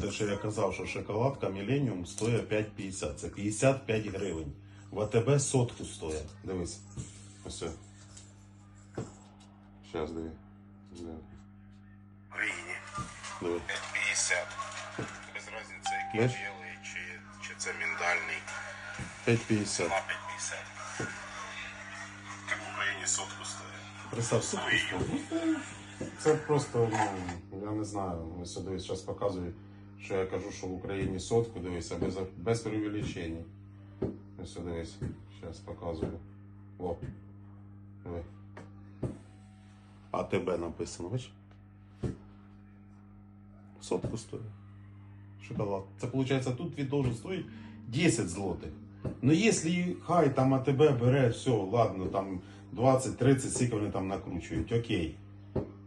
Те, що я казав, що шоколадка Millennium стоїть 5,50. Це 55 гривень. В АТБ сотку стоїть. Дивись. Ось. Зараз диви. Диви. Україні. 5,50. Без різниці, який Бачиш? білий чи, чи це міндальний. 5,50. На 5,50. Як в Україні сотку стоїть. Представ, сотку стоїть. Це просто, ну, я не знаю. Ось дивись, зараз показую, що я кажу, що в Україні сотку, дивися, без, без преувеличень. Ось дивись, зараз показую. О. Диви. АТБ написано, бачиш? Сотку стоїть. Шоколад. Це виходить, тут він должен стоїть 10 злотих. Ну, якщо хай там АТБ бере, все, ладно, там 20-30, скільки вони там накручують, окей.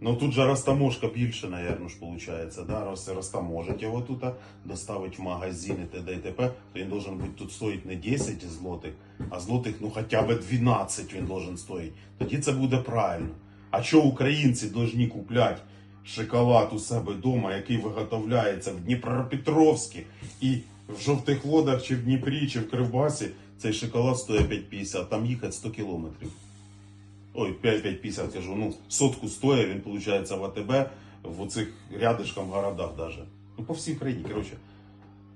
Ну тут же розтаможка більше, наверное, ж виходить, да? Раз розтаможить його тут, доставить в магазин і т.д. і т.п., то він должен бути тут стоїть не 10 злотих, а злотих, ну хоча б 12 він должен стоїть. Тоді це буде правильно. А що українці повинні купляти шоколад у себе вдома, який виготовляється в Дніпропетровську і в жовтих водах, чи в Дніпрі, чи в Кривбасі, цей шоколад стоїть 5,50, там їхати 100 кілометрів. Ой, 5-5,50 кажу, ну, сотку стоїть, він, виходить, в АТБ, в оцих рядышком городах даже. Ну, по всій країні, коротше.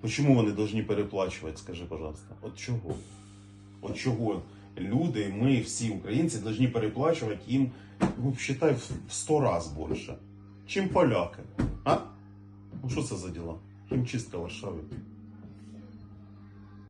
Почему вони повинні переплачувати, скажи, пожалуйста? От чого? От чого люди, ми, всі українці, повинні переплачувати їм, ну, считай, в 100 раз більше, чим поляки. А? Ну що це за діла? Хімчистка в Варшаві.